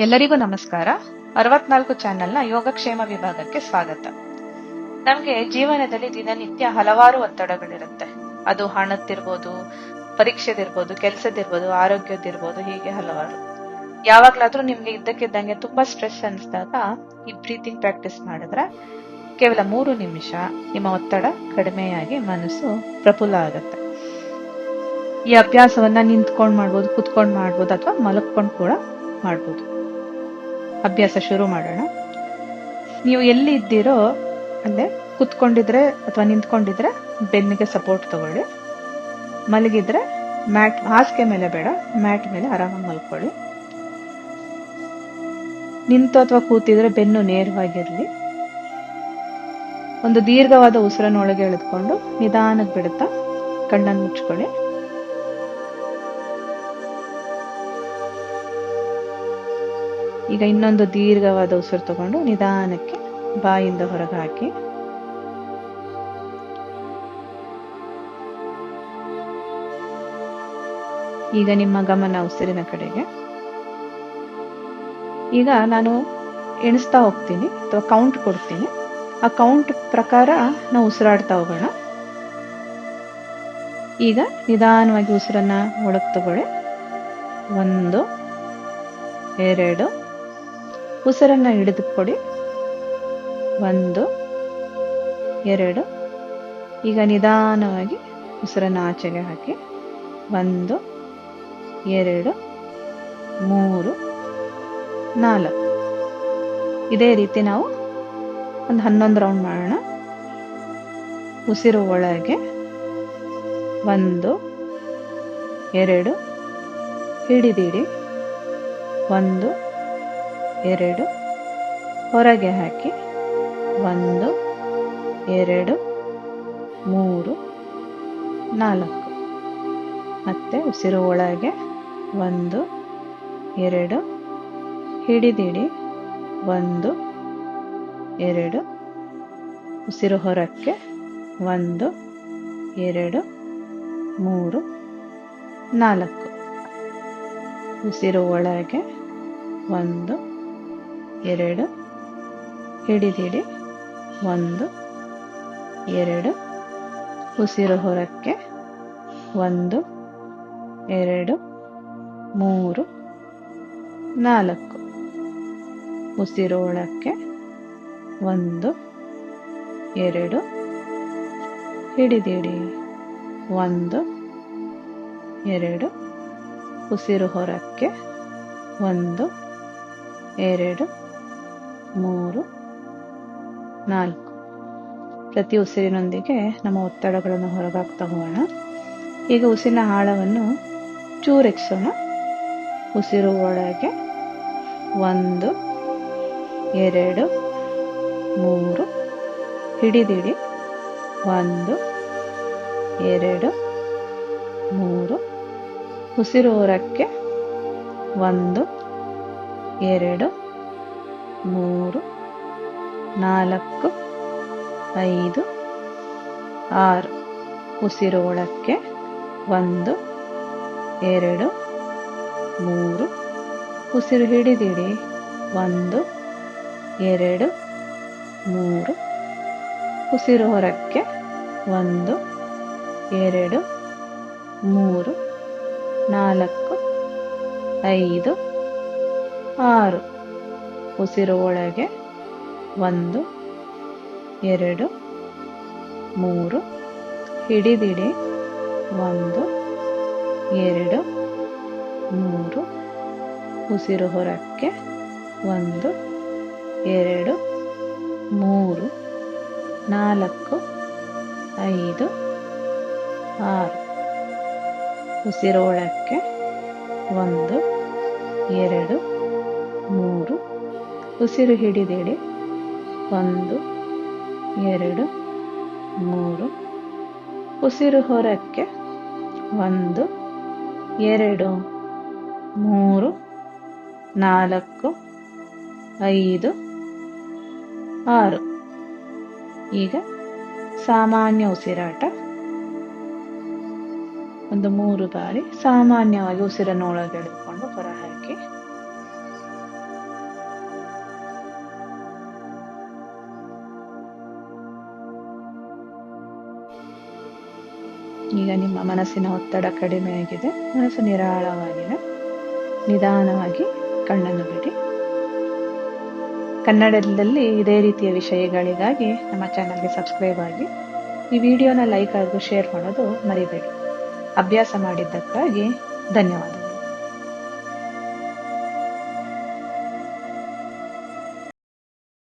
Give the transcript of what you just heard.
ಎಲ್ಲರಿಗೂ ನಮಸ್ಕಾರ. ಅರವತ್ನಾಲ್ಕು ಚಾನೆಲ್ನ ಯೋಗಕ್ಷೇಮ ವಿಭಾಗಕ್ಕೆ ಸ್ವಾಗತ. ನಮ್ಗೆ ಜೀವನದಲ್ಲಿ ದಿನನಿತ್ಯ ಹಲವಾರು ಒತ್ತಡಗಳಿರುತ್ತೆ. ಅದು ಹಣದ್ದಿರ್ಬೋದು, ಪರೀಕ್ಷೆದಿರ್ಬೋದು ಕೆಲ್ಸದಿರ್ಬೋದು ಆರೋಗ್ಯದಿರ್ಬೋದು ಹೀಗೆ ಹಲವಾರು. ಯಾವಾಗ್ಲಾದ್ರೂ ನಿಮ್ಗೆ ಇದ್ದಕ್ಕಿದ್ದಂಗೆ ತುಂಬಾ ಸ್ಟ್ರೆಸ್ ಅನಿಸಿದಾಗ ಈ ಬ್ರೀತಿಂಗ್ ಪ್ರಾಕ್ಟೀಸ್ ಮಾಡಿದ್ರೆ ಕೇವಲ ಮೂರು ನಿಮಿಷ ನಿಮ್ಮ ಒತ್ತಡ ಕಡಿಮೆಯಾಗಿ ಮನಸ್ಸು ಪ್ರಫುಲ್ಲ ಆಗುತ್ತೆ. ಈ ಅಭ್ಯಾಸವನ್ನ ನಿಂತ್ಕೊಂಡು ಮಾಡ್ಬೋದು, ಕುತ್ಕೊಂಡು ಮಾಡ್ಬೋದು, ಅಥವಾ ಮಲಗ್ಕೊಂಡು ಕೂಡ ಮಾಡ್ಬೋದು. ಅಭ್ಯಾಸ ಶುರು ಮಾಡೋಣ. ನೀವು ಎಲ್ಲಿ ಇದ್ದೀರೋ ಅಲ್ಲೇ ಕುತ್ಕೊಂಡಿದ್ರೆ ಅಥವಾ ನಿಂತ್ಕೊಂಡಿದ್ರೆ ಬೆನ್ನಿಗೆ ಸಪೋರ್ಟ್ ತಗೊಳ್ಳಿ. ಮಲಗಿದ್ರೆ ಮ್ಯಾಟ್, ಹಾಸಿಗೆ ಮೇಲೆ ಬೇಡ, ಮ್ಯಾಟ್ ಮೇಲೆ ಆರಾಮಾಗಿ ಮಲ್ಕೊಳ್ಳಿ. ನಿಂತು ಅಥವಾ ಕೂತಿದ್ರೆ ಬೆನ್ನು ನೇರವಾಗಿರಲಿ. ಒಂದು ದೀರ್ಘವಾದ ಉಸಿರನ್ನೊಳಗೆ ಎಳೆದುಕೊಂಡು ನಿಧಾನಕ್ಕೆ ಬಿಡುತ್ತಾ ಕಣ್ಣನ್ನು ಮುಚ್ಕೊಳ್ಳಿ. ಈಗ ಇನ್ನೊಂದು ದೀರ್ಘವಾದ ಉಸಿರು ತಗೊಂಡು ನಿಧಾನಕ್ಕೆ ಬಾಯಿಂದ ಹೊರಗೆ ಹಾಕಿ. ಈಗ ನಿಮ್ಮ ಗಮನ ಉಸಿರಿನ ಕಡೆಗೆ. ಈಗ ನಾನು ಎಣಿಸ್ತಾ ಹೋಗ್ತೀನಿ, ಅಥವಾ ಕೌಂಟ್ ಕೊಡ್ತೀನಿ. ಆ ಕೌಂಟ್ ಪ್ರಕಾರ ನಾವು ಉಸಿರಾಡ್ತಾ ಹೋಗೋಣ. ಈಗ ನಿಧಾನವಾಗಿ ಉಸಿರನ್ನ ಒಳಗೆ ತಗೊಳ್ಳಿ. ಒಂದು, ಎರಡು ಉಸಿರನ್ನ ಹಿಡಿದುಕೊಡಿ. ಒಂದು, ಎರಡು. ಈಗ ನಿಧಾನವಾಗಿ ಉಸಿರನ್ನು ಆಚೆಗೆ ಹಾಕಿ. ಒಂದು, ಎರಡು, ಮೂರು, ನಾಲ್ಕು. ಇದೇ ರೀತಿ ನಾವು ಒಂದು ಹನ್ನೊಂದು ರೌಂಡ್ ಮಾಡೋಣ. ಉಸಿರು ಒಳಗೆ ಒಂದು, ಎರಡು. ಹಿಡಿದಿಡಿ. ಒಂದು ಎರಡು. ಹೊರಗೆ ಹಾಕಿ. ಒಂದು, ಎರಡು, ಮೂರು, ನಾಲ್ಕು. ಮತ್ತೆ ಉಸಿರು ಒಳಗೆ ಒಂದು, ಎರಡು. ಹಿಡಿದಿಡಿ. ಒಂದು, ಎರಡು. ಉಸಿರು ಹೊರಕ್ಕೆ ಒಂದು, ಎರಡು, ಮೂರು, ನಾಲ್ಕು. ಉಸಿರು ಒಳಗೆ ಒಂದು ಎರಡು ಹಿಡಿದಿಡಿ ಒಂದು, ಎರಡು, ಉಸಿರು ಹೊರಕ್ಕೆ ಒಂದು, ಎರಡು, ಮೂರು, ನಾಲ್ಕು, ಉಸಿರು ಒಳಕ್ಕೆ ಒಂದು, ಎರಡು ಹಿಡಿದಿಡಿ ಒಂದು, ಎರಡು, ಉಸಿರು ಹೊರಕ್ಕೆ ಒಂದು, ಎರಡು ಮೂರು, ನಾಲ್ಕು. ಪ್ರತಿ ಉಸಿರಿನೊಂದಿಗೆ ನಮ್ಮ ಒತ್ತಡಗಳನ್ನು ಹೊರಗಾಕ್ತಾ ಹೋಗೋಣ ಈಗ ಉಸಿರಿನ ಆಳವನ್ನು ಚೂರೆಕ್ಸೋಣ. ಉಸಿರು ಒಳಗೆ ಒಂದು, ಎರಡು, ಮೂರು, ಹಿಡಿದಿಡಿ. ಒಂದು, ಎರಡು, ಮೂರು. ಉಸಿರು ಹೊರಕ್ಕೆ ಒಂದು, ಎರಡು ಮೂರು, ನಾಲ್ಕು, ಐದು, ಆರು. ಉಸಿರು ಒಳಕ್ಕೆ ಒಂದು, ಎರಡು, ಮೂರು. ಉಸಿರು ಹಿಡಿದಿಡಿ. ಒಂದು, ಎರಡು, ಮೂರು. ಉಸಿರು ಹೊರಕ್ಕೆ ಒಂದು, ಎರಡು, ಮೂರು, ನಾಲ್ಕು, ಐದು, ಆರು. ಉಸಿರು ಒಳಗೆ ಒಂದು, ಎರಡು, ಮೂರು, ಹಿಡಿದಿಡಿ. ಒಂದು, ಎರಡು, ಮೂರು, ಉಸಿರು ಹೊರಕ್ಕೆ ಒಂದು, ಎರಡು, ಮೂರು, ನಾಲ್ಕು, ಐದು, ಆರು ಉಸಿರೊಳಕ್ಕೆ ಒಂದು, ಎರಡು, ಮೂರು ಉಸಿರು ಹಿಡಿದಿಡಿ. ಒಂದು, ಎರಡು, ಮೂರು. ಉಸಿರು ಹೊರಕ್ಕೆ ಒಂದು, ಎರಡು, ಮೂರು, ನಾಲ್ಕು, ಐದು, ಆರು. ಈಗ ಸಾಮಾನ್ಯ ಉಸಿರಾಟ. ಒಂದು ಮೂರು ಬಾರಿ ಸಾಮಾನ್ಯವಾಗಿ ಉಸಿರನ್ನು ಒಳಗೆಳೆದುಕೊಂಡು ಹೊರಹಾಕಿ. ಈಗ ನಿಮ್ಮ ಮನಸ್ಸಿನ ಒತ್ತಡ ಕಡಿಮೆಯಾಗಿದೆ ಮನಸ್ಸು ನಿರಾಳವಾಗಿದೆ. ನಿಧಾನವಾಗಿ ಕಣ್ಣನ್ನು ಬಿಡಿ. ಕನ್ನಡದಲ್ಲಿ ಇದೇ ರೀತಿಯ ವಿಷಯಗಳಿಗಾಗಿ ನಮ್ಮ ಚಾನಲ್ಗೆ ಸಬ್ಸ್ಕ್ರೈಬ್ ಆಗಿ, ಈ ವಿಡಿಯೋನ ಲೈಕ್ ಹಾಗೂ ಶೇರ್ ಮಾಡೋದು ಮರಿಬೇಡಿ. ಅಭ್ಯಾಸ ಮಾಡಿದ್ದಕ್ಕಾಗಿ ಧನ್ಯವಾದ